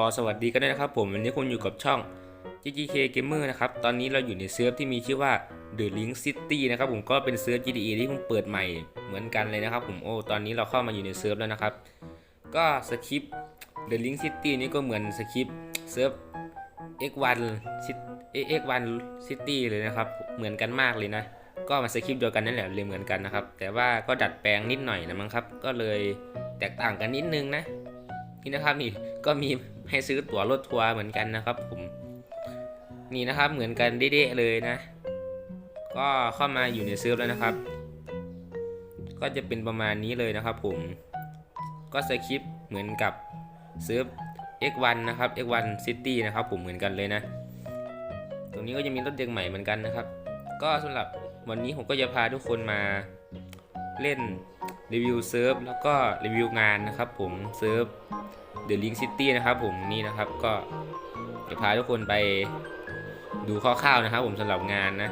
อสวัสดีกันด้วยนะครับผมวันนี้คุณอยู่กับช่อง GGK Gamer นะครับ ตอนนี้เราอยู่ในเซิร์ฟที่มีชื่อว่า The Link City นะครับผมก็เป็นเซิร์ฟ GTA ที่เพิ่งเปิดใหม่เหมือนกันเลยนะครับผมโอ้ตอนนี้เราเข้ามาอยู่ในเซิร์ฟแล้วนะครับ ก็สคริปต์ The Link City นี่ก็เหมือนสคริปต์เซิร์ฟ X1 X1 City เลยนะครับ เหมือนกันมากเลยนะ ก็มาสคริปต์เดียวกันนั่นแหละเลยเหมือนกันนะครับ แต่ว่าก็ดัดแปลงนิดหน่อยนะมั้งครับ ก็เลยแตกต่างกันนิดนึงนะ นี่นะครับนี่ก็มีให้ซื้อตั๋วรถทัวร์เหมือนกันนะครับ ผม นี่นะครับเหมือนกันเด๊ะๆเลยนะ ก็เข้ามาอยู่ในเซิร์ฟแล้วนะครับ ก็จะเป็นประมาณนี้เลยนะครับ ผม ก็สคริปต์เหมือนกับเซิร์ฟ X1 นะครับ X1 City นะครับ ผมเหมือนกันเลยนะ ตรงนี้ก็จะมีรถเด็กใหม่เหมือนกันนะครับ ก็สำหรับวันนี้ผมก็จะพาทุกคนมาเล่น รีวิวเซิร์ฟแล้วก็รีวิวงานนะครับผมเซิร์ฟ The Link City นะครับผมนี่นะครับก็จะพาทุกคนไปดูคร่าวๆนะครับผมสำหรับงานนะ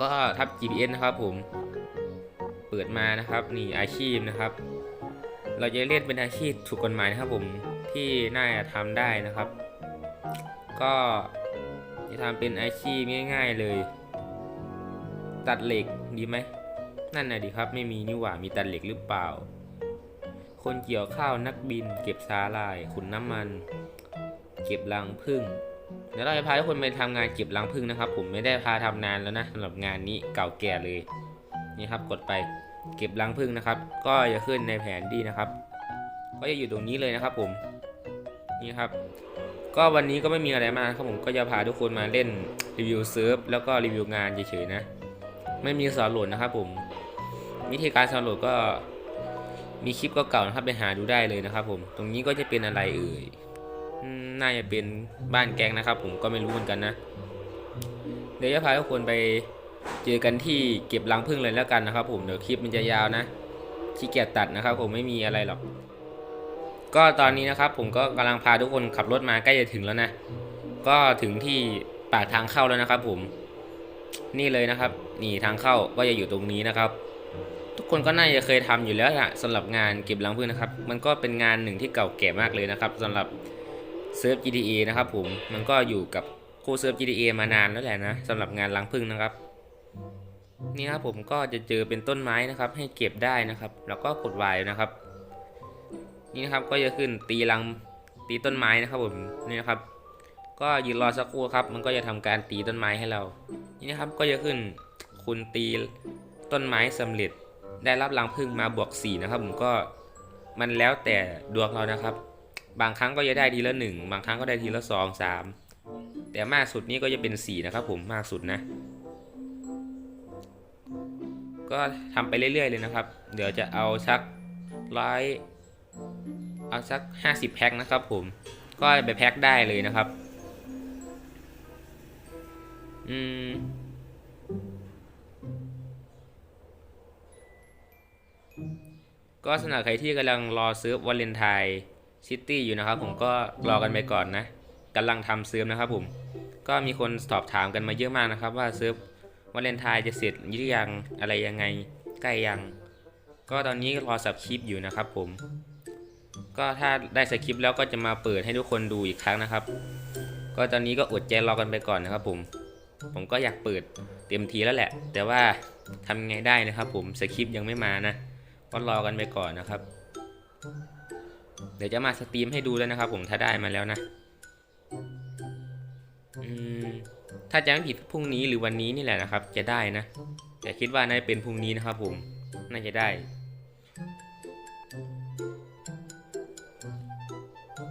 ก็ทับ GPS นะครับผมเปิดมานะครับนี่อาชีพนะครับ เราจะเล่นเป็นอาชีพถูกกฎหมายนะครับผมที่น่าจะทำได้นะครับ ก็จะทำเป็นอาชีพง่าย ๆเลย ตัดเหล็กดีไหม นั่นน่ะดีครับไม่มีนี่หว่ามีตัดเหล็กหรือเปล่า คนเกี่ยวข้าวนักบิน เก็บสาหร่าย ขุนน้ำมัน เก็บรังผึ้งเดี๋ยวเราจะพาทุกคนไปทำงานเก็บรังผึ้งนะครับ ผมไม่ได้พาทำนานแล้วนะสำหรับงานนี้เก่าแก่เลย นี่ครับกดไปเก็บรังผึ้งนะครับ ก็จะขึ้นในแผนที่นะครับ ก็จะอยู่ตรงนี้เลยนะครับ ผมนี่ครับ ก็วันนี้ก็ไม่มีอะไรมากครับผมก็จะพาทุกคนมาเล่นรีวิวเซิร์ฟแล้วก็รีวิวงานเฉยๆนะ ไม่มีสอนหลดนะครับผม วิธีการสอนโหลดก็มีคลิปเก่าๆนะครับไปหาดูได้เลยนะครับ ผม ตรงนี้ก็จะเป็นอะไรเอ่ยน่าจะเป็นบ้านแกงนะครับ ผมก็ไม่รู้เหมือนกันนะ เดี๋ยวจะพาทุกคนไปเจอกันที่เก็บรังผึ้งเลยแล้วกันนะครับ ผมเดี๋ยวคลิปมันจะยาวนะขี้เกียจตัดนะครับ ผมไม่มีอะไรหรอก ก็ตอนนี้นะครับ ผมก็กำลังพาทุกคนขับรถมาใกล้จะถึงแล้วนะก็ถึงที่ปากทางเข้าแล้วนะครับ ผม นี่เลยนะครับ นี่ทางเข้าก็จะอยู่ตรงนี้นะครับ ทุกคนก็น่าจะเคยทำอยู่แล้วละสำหรับงานเก็บรังผึ้งนะครับ มันก็เป็นงานหนึ่งที่เก่าแก่มากเลยนะครับสำหรับเซิร์ฟ GTA นะครับผมมันก็อยู่กับคู่เซิร์ฟ GTA มานานแล้วแหละนะสำหรับงานรังผึ้งนะครับนี่ครับผมก็จะเจอเป็นต้นไม้นะครับ ให้เก็บได้นะครับ แล้วก็กดวายนะครับ นี่นะครับก็จะขึ้นตีรังตีต้นไม้นะครับผมนี่นะครับ ก็ยืนรอสักครู่ครับ มันก็จะทำการตีต้นไม้ให้เรา นี่นะครับก็จะขึ้นคุณตีต้นไม้สำเร็จ ได้รับรังผึ้งมาบวก4นะครับผมก็มันแล้วแต่ดวงเรานะครับ บางครั้งก็จะได้ทีละ1บางครั้งก็ได้ทีละ2 3 แต่มากสุดนี่ก็จะเป็น4นะครับผมมากสุดนะ ก็ทำไปเรื่อยๆเลยนะครับ เดี๋ยวจะเอาสักร้อยเอาสัก 50 แพ็คนะครับผมก็ไปแพ็คได้เลยนะครับ อืม ก็สำหรับใครที่กำลังรอเซิร์ฟวาเลนไทน์ซิตี้อยู่นะครับผมก็รอกันไปก่อนนะกำลังทำเซิร์ฟนะครับผมก็มีคนสอบถามกันมาเยอะมากนะครับ ว่าเซิร์ฟวาเลนไทน์จะเสร็จหรือยังอะไรยังไงใกล้ยัง ก็ตอนนี้รอสับคลิปอยู่นะครับผม ก็ถ้าได้สคริปต์แล้วก็จะมาเปิดให้ทุกคนดูอีกครั้งนะครับ ก็ตอนนี้ก็อดใจรอกันไปก่อนนะครับผม ผมก็อยากเปิดเต็มทีแล้วแหละ แต่ว่าทำไงได้นะครับผมสคริปต์ยังไม่มานะ ก็รอกันไปก่อนนะครับ เดี๋ยวจะมาสตรีมให้ดูแล้วนะครับ ผมถ้าได้มาแล้วนะถ้าจะไม่ผิดพรุ่งนี้หรือวันนี้นี่แหละนะครับ จะได้นะ แต่คิดว่าน่าจะเป็นพรุ่งนี้นะครับ ผมน่าจะได้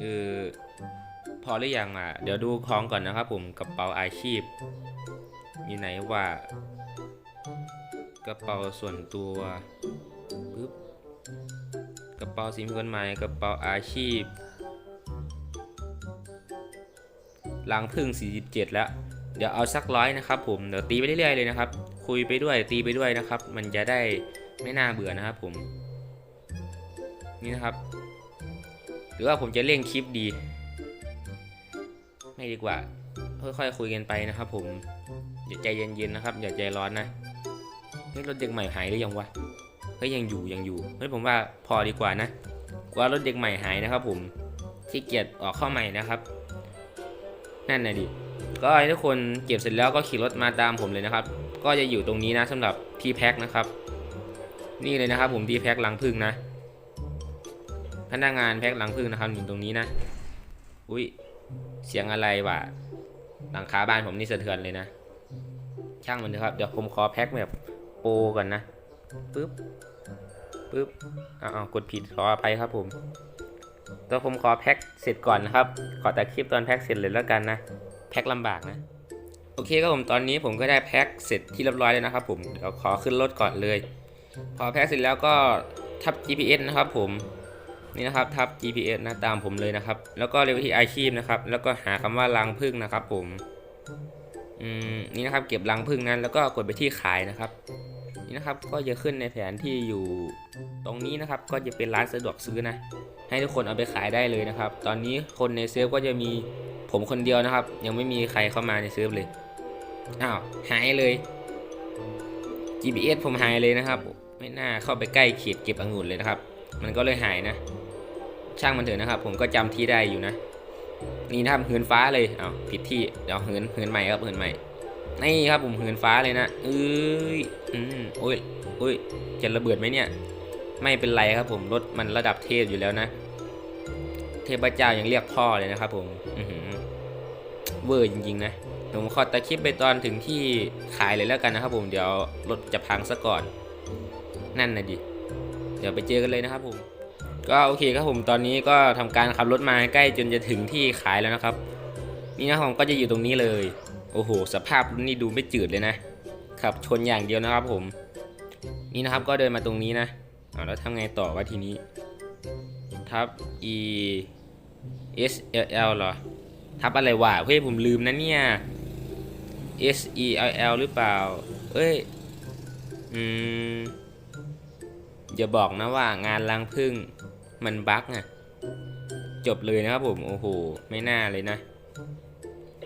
เออพอหรือยังอะ เดี๋ยวดูของก่อนนะครับผมกระเป๋าอาชีพ มีไหนว่ากระเป๋าส่วนตัว ปึ๊บกระเป๋าสิ่งผิดกฎหมายกระเป๋าอาชีพลังพึ่ง 47 แล้ว เดี๋ยวเอาสักร้อยนะครับผม เดี๋ยวตีไปเรื่อยๆเลยนะครับ คุยไปด้วยตีไปด้วยนะครับ มันจะได้ไม่น่าเบื่อนะครับผม นี่นะครับ หรือว่าผมจะเร่งคลิปดี ไม่ดีกว่า ค่อยๆคุยกันไปนะครับผม อย่าใจเย็นๆนะครับ อย่าใจร้อนนะเฮ้ยรถเด็กใหม่หายหรือยังวะ เฮ้ยยังอยู่ยังอยู่เฮ้ยผมว่าพอดีกว่านะกลัว่ารถเด็กใหม่หายนะครับ ผมทขี้เกียจออกเข้าใหม่นะครับ นั่นนะดิก็ให้ทุกคนเก็บเสร็จแล้วก็ขี่รถมาตามผมเลยนะครับ ก็จะอยู่ตรงนี้นะสำหรับทีแพ็คนะครับ นี่เลยนะครับ ผมทีแพ็คลังพึ่งนะ พนักงานแพ็คลังพึ่งนะครับอยู่ตรงนี้นะ อุ้ยเสียงอะไรวะหลังคาบ้านผมนี่สะเทือนเลยนะ ช่างมันเถอะครับ เดี๋ยวผมขอแพ็คแบบโปก่อนนะ ปึ๊บปึ๊บอ้าวกดผิดขออภัยครับผมเดี๋ยวผมขอแพ็คเสร็จก่อนนะครับ ขอแต่คลิปตอนแพ็คเสร็จเลยแล้วกันนะ แพ็คลำบากนะ โอเคครับผมตอนนี้ผมก็ได้แพ็คเสร็จที่เรียบร้อยแล้วนะครับ ผม เดี๋ยวขอขึ้นรถก่อนเลย พอแพ็คเสร็จแล้วก็ทับ GPS นะครับผม นี่นะครับทับ GPS นะตามผมเลยนะครับ แล้วก็เร็วที่อาชีพนะครับ แล้วก็หาคำว่ารังพึ่งนะครับ ผม อืม นี่นะครับเก็บรังพึ่งนั้นแล้วก็กดไปที่ขายนะครับ นี่นะครับก็จะขึ้นในแผนที่อยู่ตรงนี้นะครับ ก็จะเป็นร้านสะดวกซื้อนะ ให้ทุกคนเอาไปขายได้เลยนะครับ ตอนนี้คนในเซิร์ฟก็จะมีผมคนเดียวนะครับ ยังไม่มีใครเข้ามาในเซิร์ฟเลยอ้าวหายเลย GPS ผมหายเลยนะครับ ไม่น่าเข้าไปใกล้เขตเก็บองุ่นเลยนะครับ มันก็เลยหายนะ ช่างมันเถอะนะครับ ผมก็จำที่ได้อยู่นะ นี่นะครับเหินฟ้าเลยอ้าวผิดที่เดี๋ยวเหินเหินใหม่ครับเหินใหม่ นี่ครับผมเหินฟ้าเลยนะเอ้ยอืมโอ้ยโอ้ยจะระเบิดไหมเนี่ย ไม่เป็นไรครับผมรถมันระดับเทพอยู่แล้วนะ เทพเจ้ายังเรียกพ่อเลยนะครับผมอือหือเวอร์จริงๆนะผมขอตะคลิปไปตอนถึงที่ขายเลยแล้วกันนะครับผมเดี๋ยวรถจะพังซะก่อน นั่นนะดิเดี๋ยวไปเจอกันเลยนะครับผม ก็โอเคครับผมตอนนี้ก็ทำการขับรถมาใกล้จนจะถึงที่ขายแล้วนะครับ นี่นะผมก็จะอยู่ตรงนี้เลย โอ้โห สภาพรุ่นี่ดูไม่จืดเลยนะ ขับชนอย่างเดียวนะครับผม นี่นะครับก็เดินมาตรงนี้นะอ่าแล้วทำไงต่อวะทีนี้ ทับ e s l l เหรอ ทับอะไรวะเฮ้ยผมลืมนะเนี่ย s e l l หรือเปล่า เอ้ย อืม อย่าบอกนะว่างานรังพึ่งมันบั๊กอะจบเลยนะครับผม โอ้โห ไม่น่าเลยนะ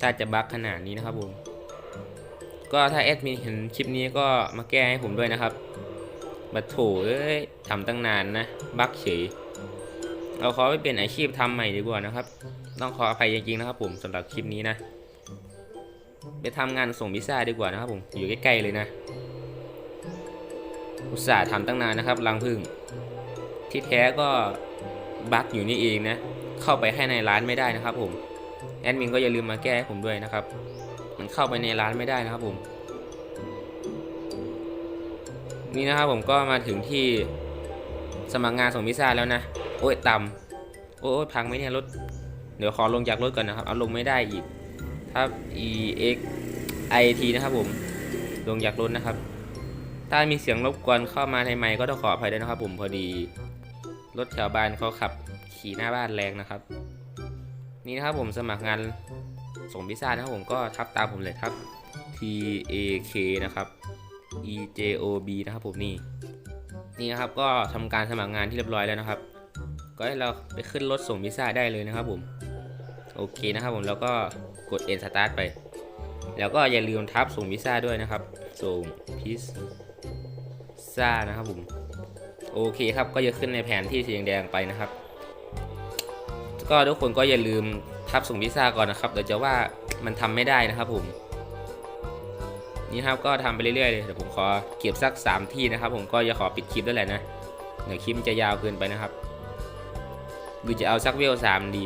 ถ้าจะบั๊กขนาดนี้นะครับผมก็ถ้าแอดมินเห็นคลิปนี้ก็มาแก้ให้ผมด้วยนะครับบัตโถเอ้ยทำตั้งนานนะ บั๊กเฉยเราขอไปเป็นอาชีพทำใหม่ดีกว่านะครับ ต้องขออภัยจริงๆนะครับผมสำหรับคลิปนี้นะ ไปทำงานส่งพิซซ่าดีกว่านะครับผมอยู่ใกล้ๆเลยนะ อุตส่าห์ทำตั้งนานนะครับรังพึ่งที่แท้ก็บั๊กอยู่นี่เองนะ เข้าไปให้ในร้านไม่ได้นะครับผม แอดมินก็อย่าลืมมาแก้ให้ผมด้วยนะครับ มันเข้าไปในร้านไม่ได้นะครับผม นี่นะครับผมก็มาถึงที่สมัครงานส่งพิซซ่าแล้วนะ โอ้ยต่ำโอ้ยพังไหมเนี่ยรถ เดี๋ยวขอลงจากรถก่อนนะครับ เอาลงไม่ได้อีกครับ e x i t นะครับผม ลงจากรถนะครับ ถ้ามีเสียงรบกวนเข้ามาในไมค์ก็ต้องขออภัยด้วยนะครับผมพอดี รถแถวบ้านเขาขับขี่หน้าบ้านแรงนะครับ นี่นะครับผมสมัครงานส่งพิซซ่านะครับผมก็ทับตามผมเลยครับ T A K นะครับ E J O B นะครับผมนี่นี่นะครับก็ทำการสมัครงานที่เรียบร้อยแล้วนะครับ ก็ให้เราไปขึ้นรถส่งพิซซ่าได้เลยนะครับผมโอเคนะครับผมแล้วก็กด End Start ไป แล้วก็อย่าลืมทับส่งพิซซ่าด้วยนะครับ ส่งพิซซ่านะครับผมโอเคครับก็จะขึ้นในแผนที่สีแดงไปนะครับ ก็ทุกคนก็อย่าลืมทับส่งพิซซ่าก่อนนะครับเดี๋ยวจะว่ามันทำไม่ได้นะครับผมนี่ครับก็ทำไปเรื่อยๆเลยเดี๋ยวผมขอเก็บสัก 3 ที่นะครับ ผมก็จะขอปิดคลิปด้วยแหละนะเดี๋ยวคลิปจะยาวเกินไปนะครับหรือจะเอาสักเวลสามดี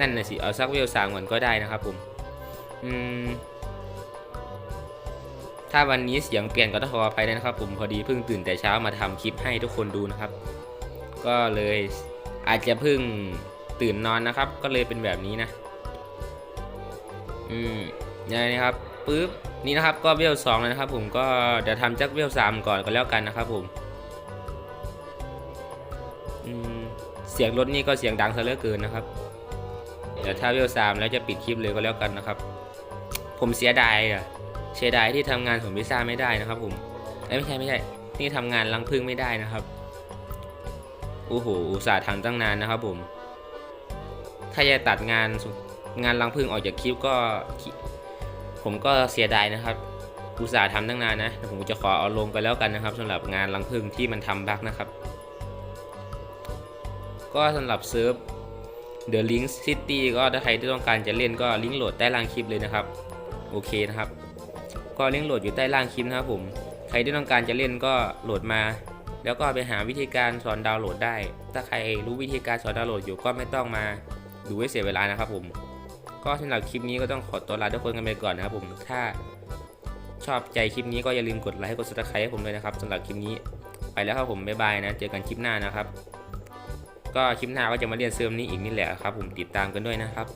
นั่นนะสิเอาสักเวลสามก่อนก็ได้นะครับผมอืมถ้าวันนี้เสียงเปลี่ยนก็ต้องขออภัยนะครับ ผมพอดีเพิ่งตื่นแต่เช้ามาทำคลิปให้ทุกคนดูนะครับ ก็เลย อาจจะเพิ่งตื่นนอนนะครับ ก็เลยเป็นแบบนี้นะ อืมยังไงนะครับปึ๊บนี่นะครับก็เวลสองแล้วนะครับ ผมก็เดี๋ยวทำจากเวลสามก่อนก็แล้วกันนะครับผมอืมเสียงรถนี่ก็เสียงดังซะเหลือเกินนะครับเดี๋ยวถ้าเวลสามแล้วจะปิดคลิปเลยก็แล้วกันนะครับ ผมเสียดายอะเสียดายที่ทำงานของพิซซ่าไม่ได้นะครับ ผมไม่ใช่ไม่ใช่ นี่ทำงานรังพึ่งไม่ได้นะครับ โอ้โหอุตส่าห์ทำตั้งนานนะครับผม ถ้าจะตัดงานงานรังพึ่งออกจากคลิปก็ ผมก็เสียดายนะครับอุตส่าห์ทำตั้งนานนะผมจะขอเอาลงไปแล้วกันนะครับสำหรับงานรังพึ่งที่มันทำบักนะครับ ก็สำหรับเซิร์ฟ The Link City ก็ถ้าใครที่ต้องการจะเล่นก็ลิงก์โหลดใต้ล่างคลิปเลยนะครับ โอเคนะครับ ก็ลิงก์โหลดอยู่ใต้ล่างคลิปนะครับผม ใครที่ต้องการจะเล่นก็โหลดมา แล้วก็ไปหาวิธีการสอนดาวน์โหลดได้ ถ้าใครรู้วิธีการสอนดาวน์โหลดอยู่ก็ไม่ต้องมาดูให้เสียเวลานะครับผม ก็สำหรับคลิปนี้ก็ต้องขอตัวลาทุกคนกันไปก่อนนะครับผม ถ้าชอบใจคลิปนี้ก็อย่าลืมกดไลค์กด subscribe ให้ผมด้วยนะครับสำหรับคลิปนี้ไปแล้วครับผมบ๊ายบายนะ เจอกันคลิปหน้านะครับ ก็คลิปหน้าก็จะมาเรียนเซิร์ฟนี้อีกนี่แหละครับผมติดตามกันด้วยนะครับ